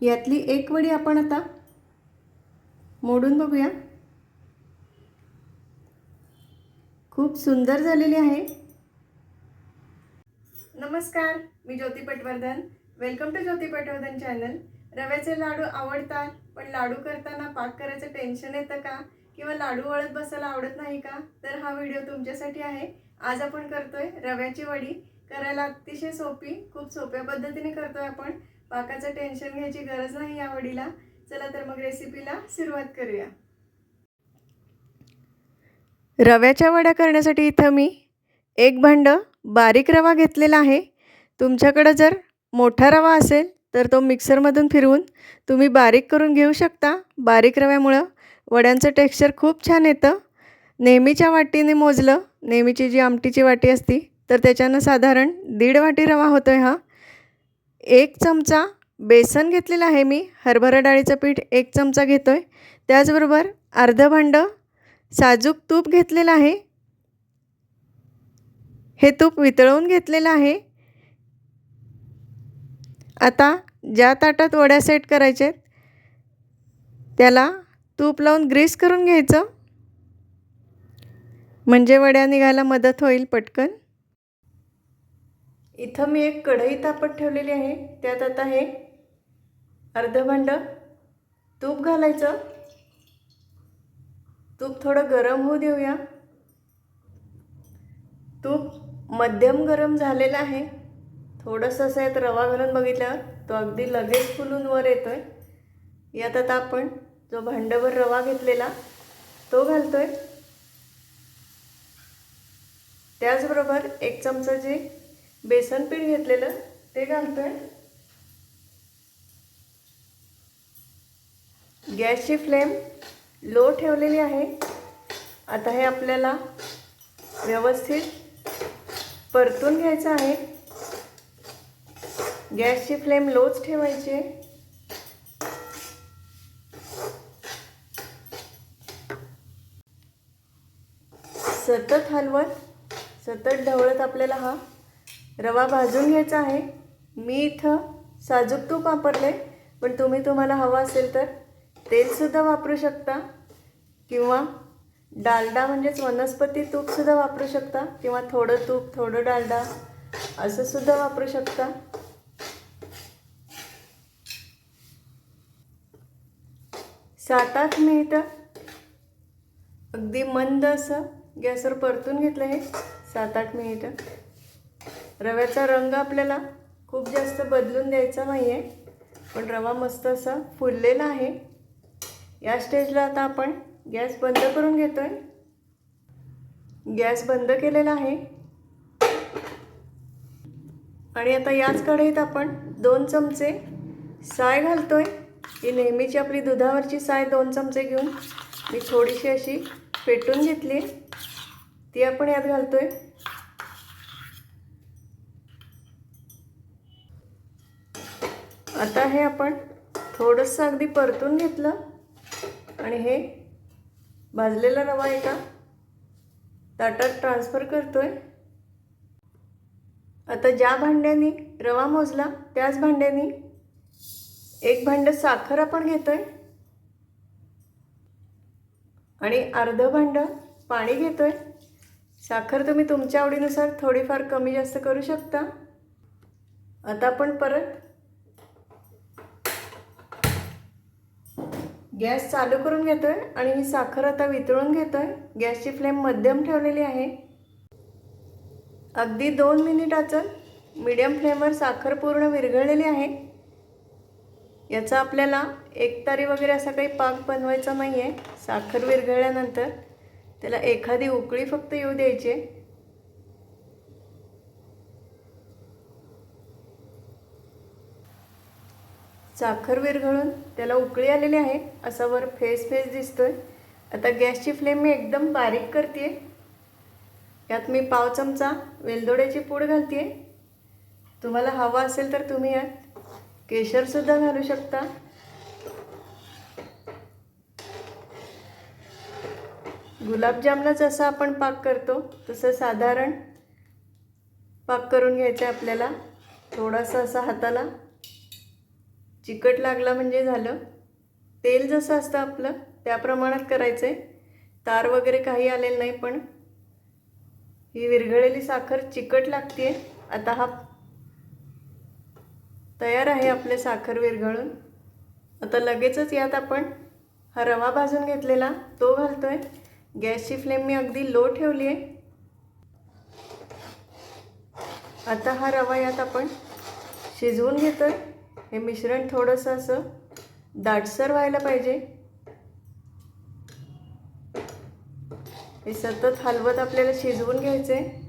यातली एक वडी आपण आता मोडून बघूया. खूप सुंदर झालेली आहे. नमस्कार मी Jyoti Patwardhan. Welcome to Jyoti Patwardhan channel रव्याचे लाडू आवडतात पण लाडू करताना पाक करायचं टेन्शन येतं का? किंवा लाडू वळत बसायला आवडत नाही का? तर हा व्हिडिओ तुमच्यासाठी आहे. आज आपण करतोय रव्याची वडी. करायला अतिशय सोपी खूप सोप्या पद्धतीने करतोय आपण. पाकाचं टेन्शन घ्यायची गरज नाही या वडीला. चला तर मग रेसिपीला सुरुवात करूया. रव्याच्या वड्या करण्यासाठी इथं मी एक भांडं बारीक रवा घेतलेला आहे. तुमच्याकडं जर मोठा रवा असेल तर तो मिक्सरमधून फिरवून तुम्ही बारीक करून घेऊ शकता. बारीक रव्यामुळं वड्यांचं टेक्स्चर खूप छान येतं. नेहमीच्या वाटीने मोजलं नेहमीची जी आमटीची वाटी असती तर त्याच्यानं साधारण दीड वाटी रवा होतो आहे हा. एक चमचा बेसन घेतलेलं आहे मी. हरभरा डाळीचं पीठ एक चमचा घेतो आहे त्याचबरोबर अर्धं भांडं साजूक तूप घेतलेलं आहे. हे तूप वितळवून घेतलेलं आहे. आता ज्या ताटात वड्या सेट करायच्या आहेत त्याला तूप लावून ग्रीस करून घ्यायचं. म्हणजे वड्या निघायला मदत होईल पटकन. इथं मी एक कढई तापत ठेवलेली आहे. त्यात आता हे अर्धं भांडं तूप घालायचं. तूप थोडं गरम होऊ देऊया. तूप मध्यम गरम झालेलं आहे. थोडंसं असं यात रवा घालून बघितल्यावर तो अगदी लगेच फुलून वर येतो आहे यात आता आपण जो भांडभर रवा घेतलेला तो घालतो आहे त्याचबरोबर एक चमचा जे बेसन पीठ घेतलेलं ते घालतो आहे गॅसची फ्लेम लो ठेवलेली आहे. आता हे आपल्याला व्यवस्थित परतून घ्यायचं आहे. गॅसची फ्लेम लोच ठेवायची आहे. सतत हलवत सतत ढवळत आपल्याला हा रवा भाजून घ्यायचा आहे. मी इथं साजूक तूप वापरले. पण तुम्ही तुम्हाला हवं असेल तर तेलसुद्धा वापरू शकता. किंवा डालडा म्हणजेच वनस्पती तूपसुद्धा वापरू शकता. किंवा थोडं तूप थोडं डालडा असंसुद्धा वापरू शकता. सात आठ मिनिटं. अगदी मंद असं गॅसवर परतून घेतलं हे. सात आठ मिनिटं. रव्याचा रंग आपल्याला खूप जास्त बदलून द्यायचा नाही आहे पण रवा मस्त असा फुललेला आहे. या स्टेजला आता आपण गॅस बंद करून घेतो आहे गॅस बंद केलेला आहे. आणि आता याच कढईत आपण दोन चमचे साय घालतो आहे ही नेहमीची आपली दुधावरची साय दोन चमचे घेऊन मी थोडीशी अशी पेटून घेतली ती आपण यात घालतो आहे आता हे आपण थोडंसं अगदी परतून घेतलं आणि हे भाजलेला रवा एका ताटात ट्रान्सफर आहे आता ज्या भांड्यानी रवा मोजला त्याच भांड्याने एक भांडं साखर आपण घेतो आहे आणि अर्धं भांडं पाणी घेतो आहे साखर तुम्ही तुमच्या आवडीनुसार थोडीफार कमी जास्त करू शकता. आता आपण परत गॅस चालू करून घेतो आहे आणि ही साखर आता वितळून घेतो आहे गॅसची फ्लेम मध्यम ठेवलेली आहे. अगदी दोन मिनिटाचं मीडियम फ्लेमवर साखर पूर्ण विरघळलेली आहे. याचा आपल्याला एकतारी वगैरे असा काही पाक बनवायचा नाही आहे साखर विरघळल्यानंतर त्याला एखादी उकळी फक्त येऊ द्यायची साखर विरघळून त्याला उकळी आलेली आहे. असा वर फेस फेस दिसतोय. आता गॅसची फ्लेम मी एकदम बारीक करते यात मी पाव चमचा वेलदोड्याची पूड घालते तुम्हाला हवा असेल तर तुम्ही यात केशरसुद्धा घालू शकता. गुलाबजामला जसं आपण पाक करतो तसं साधारण पाक करून घ्यायचं आहे आपल्याला. थोडासा असा हाताला. चिकट लागला म्हणजे झालं. तेल जसं असतं आपलं त्या प्रमाणात करायचं आहे तार वगैरे काही आलेलं नाही पण ही विरघळलेली साखर चिकट लागते आता हा तयार आहे आपले साखर विरघळून. आता लगेचच यात आपण हा रवा भाजून घेतलेला तो घालतो आहे गॅसची फ्लेम मी अगदी लो ठेवली आहे आता हा रवा यात आपण शिजवून घेतो आहे हे मिश्रण थोडंसं असं दाटसर व्हायला पाहिजे. हे सतत हलवत आपल्याला शिजवून घ्यायचं. आहे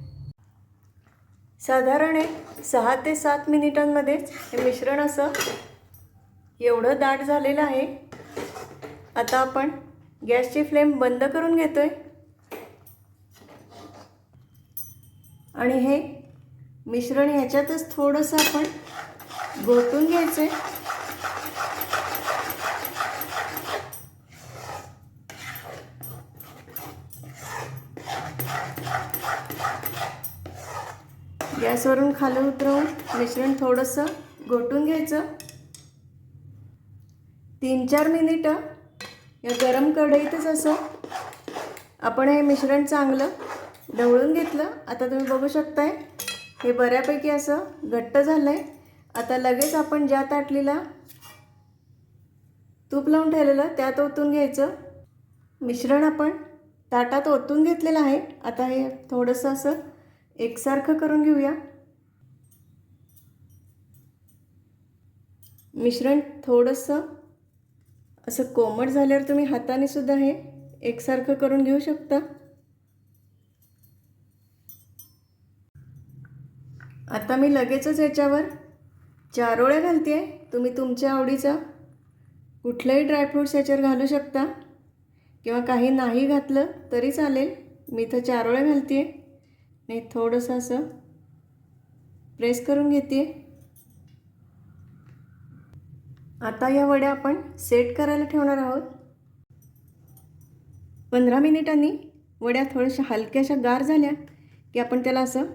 साधारण एक सहा ते सात मिनिटांमध्येच हे मिश्रण असं एवढं दाट झालेलं आहे. आता आपण गॅसची फ्लेम बंद करून घेतो आहे आणि हे मिश्रण ह्याच्यातच थोडंसं आपण घोटून घ्यायचं. गॅसवरून खाली उतरवून मिश्रण थोडंसं घोटून घ्यायचं. तीन चार मिनिटं. या गरम कढईतच असं आपण हे मिश्रण चांगलं ढवळून घेतलं. आता तुम्ही बघू शकताय हे बऱ्यापैकी असं घट्ट झालं आहे आता लगेच आपण ज्या ताटलीला तूप लावून ठेवलेलं त्यात ओतून घ्यायचं. मिश्रण आपण ताटात ओतून घेतलेलं आहे. आता हे थोडंसं असं एकसारखं करून घेऊया. मिश्रण थोडंसं असं कोमट झाल्यावर तुम्ही हाताने सुद्धा हे एकसारखं करून घेऊ शकता. आता मी लगेचच याच्यावर चारोळ्या घालते? आहे तुम्ही तुमच्या आवडीचा? कुठलंही ड्रायफ्रूट्स याच्यावर घालू शकता. किंवा काही नाही घातलं तरी चालेल. मी तर चारोळ्या घालते आहे नाही थोडंसं असं प्रेस करून घेते आता या वड्या आपण सेट करायला ठेवणार आहोत. पंधरा मिनिटांनी वड्या थोड्याशा हलक्याशा गार झाल्या की आपण त्याला असं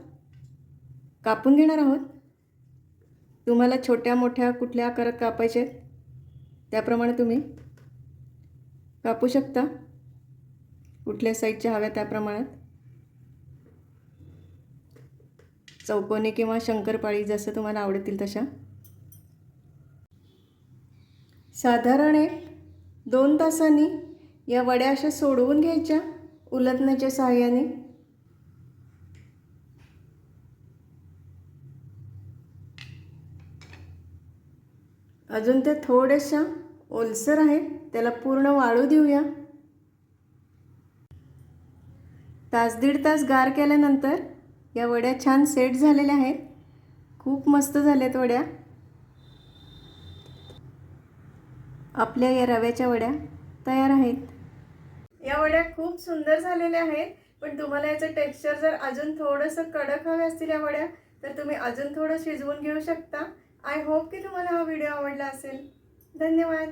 कापून घेणार आहोत. तुम्हाला छोट्या मोठ्या कुठल्या आकारात कापायचे आहेत? त्याप्रमाणे तुम्ही कापू शकता. कुठल्या साईजच्या हव्या त्या प्रमाणात चौकोनी किंवा शंकरपाळी जसं तुम्हाला आवडतील तशा. साधारण एक दोन तासांनी या वड्या अशा सोडवून घ्यायच्या उलटण्याच्या सहाय्याने. अजून त्या थोड्याशा ओलसर आहेत त्याला पूर्ण वाळू देऊया. तास दीड तास गार केल्यानंतर या वड्या छान सेट झालेल्या आहेत. खूप मस्त झाल्यात वड्या. आपल्या या रव्याच्या वड्या तयार आहेत. या वड्या खूप सुंदर झालेल्या आहेत पण तुम्हाला याचं टेक्स्चर जर अजून थोडंसं कडक हवे असतील या वड्या तर तुम्ही अजून थोडं शिजवून घेऊ शकता. आय होप की तुम्हाला हा व्हिडिओ आवडला असेल. धन्यवाद.